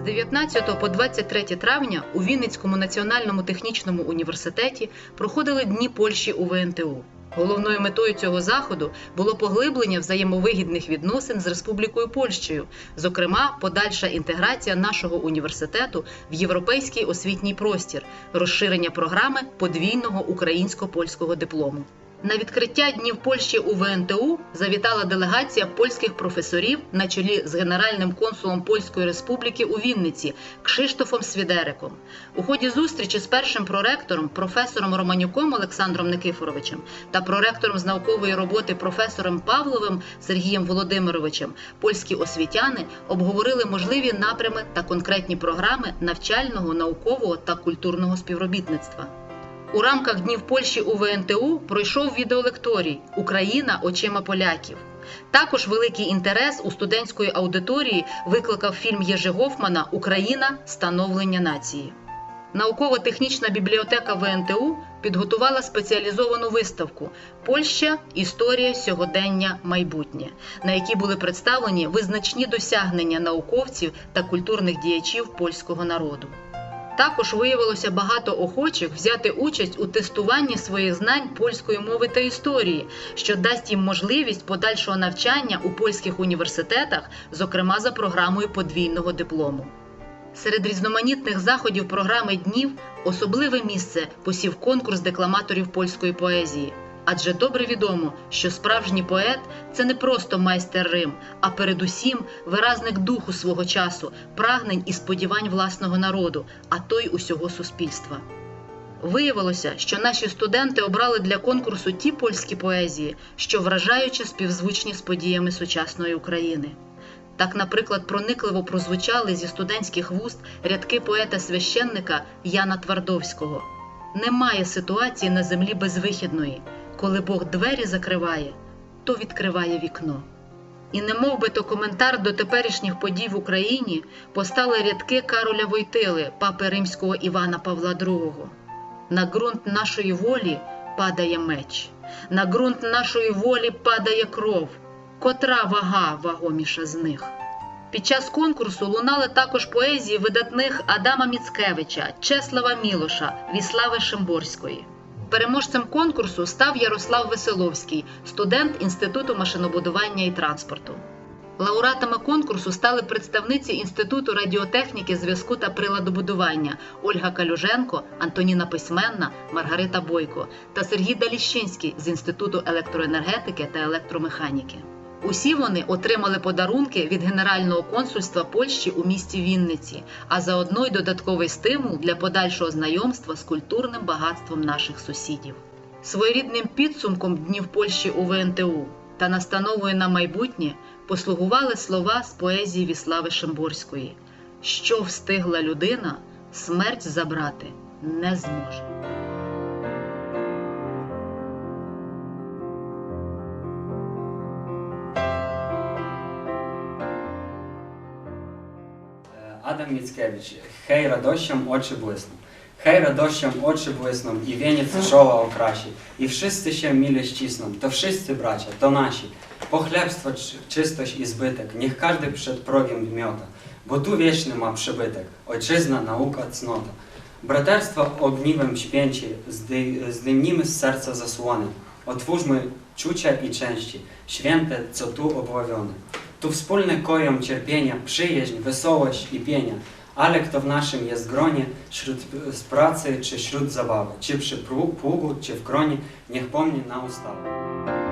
З 19 по 23 травня у Вінницькому національному технічному університеті проходили Дні Польщі у ВНТУ. Головною метою цього заходу було поглиблення взаємовигідних відносин з Республікою Польщею, зокрема, подальша інтеграція нашого університету в європейський освітній простір, розширення програми подвійного українсько-польського диплому. На відкриття днів Польщі у ВНТУ завітала делегація польських професорів на чолі з генеральним консулом Польської Республіки у Вінниці Кшиштофом Свідериком. У ході зустрічі з першим проректором, професором Романюком Олександром Никифоровичем та проректором з наукової роботи професором Павловим Сергієм Володимировичем польські освітяни обговорили можливі напрями та конкретні програми навчального, наукового та культурного співробітництва. У рамках Днів Польщі у ВНТУ пройшов відеолекторій Україна очима поляків. Також великий інтерес у студентської аудиторії викликав фільм Єжи Гофмана Україна становлення нації. Науково-технічна бібліотека ВНТУ підготувала спеціалізовану виставку Польща історія сьогодення майбутнє, на якій були представлені визначні досягнення науковців та культурних діячів польського народу. Також виявилося багато охочих взяти участь у тестуванні своїх знань польської мови та історії, що дасть їм можливість подальшого навчання у польських університетах, зокрема за програмою подвійного диплому. Серед різноманітних заходів програми днів особливе місце посів конкурс декламаторів польської поезії. Адже добре відомо, що справжній поет це не просто майстер Рим, а передусім виразник духу свого часу, прагнень і сподівань власного народу, а то й усього суспільства. Виявилося, що наші студенти обрали для конкурсу ті польські поезії, що вражаюче співзвучні з подіями сучасної України. Так, наприклад, проникливо прозвучали зі студентських вуст рядки поета-священника Яна Твардовського. Немає ситуації на землі безвихідної. Коли Бог двері закриває, то відкриває вікно. І не мов би то коментар до теперішніх подій в Україні постали рядки Кароля Войтили, папи римського Івана Павла II. На ґрунт нашої волі падає меч, на ґрунт нашої волі падає кров, котра вага вагоміша з них. Під час конкурсу лунали також поезії видатних Адама Міцкевича, Чеслава Мілоша, Віслави Шимборської. Переможцем конкурсу став Ярослав Веселовський, студент Інституту машинобудування і транспорту. Лауреатами конкурсу стали представниці Інституту радіотехніки, зв'язку та приладобудування Ольга Калюженко, Антоніна Письменна, Маргарита Бойко та Сергій Даліщинський з Інституту електроенергетики та електромеханіки. Усі вони отримали подарунки від Генерального консульства Польщі у місті Вінниці, а заодно й додатковий стимул для подальшого знайомства з культурним багатством наших сусідів. Своєрідним підсумком днів Польщі у ВНТУ та настановою на майбутнє послугували слова з поезії Віслави Шимборської: Що встигла людина, смерть забрати не зможе. Adam Mickiewicz. Hej radością oczy błysną. Hej radością oczy błysną i wieniec czoła okrasi. I wszyscy się mile ścisną. To wszyscy bracia, to nasi. Pochlebstwo, czystość i zbytek. Niech każdy przed progiem gmiota. Bo tu wieczny ma przybytek. Ojczyzna, nauka, cnota. Braterstwo ogniwem święci. Zdejmijmy z serca zasłony. Otwórzmy czucia i części. Święte, co tu obławione. Tu wspólne koją cierpienia, przyjaźń, wesołość i pienia. Ale kto w naszym jest gronie, wśród pracy czy wśród zabawy, czy przy pługu, czy w kronie, niech pomni na ustawę.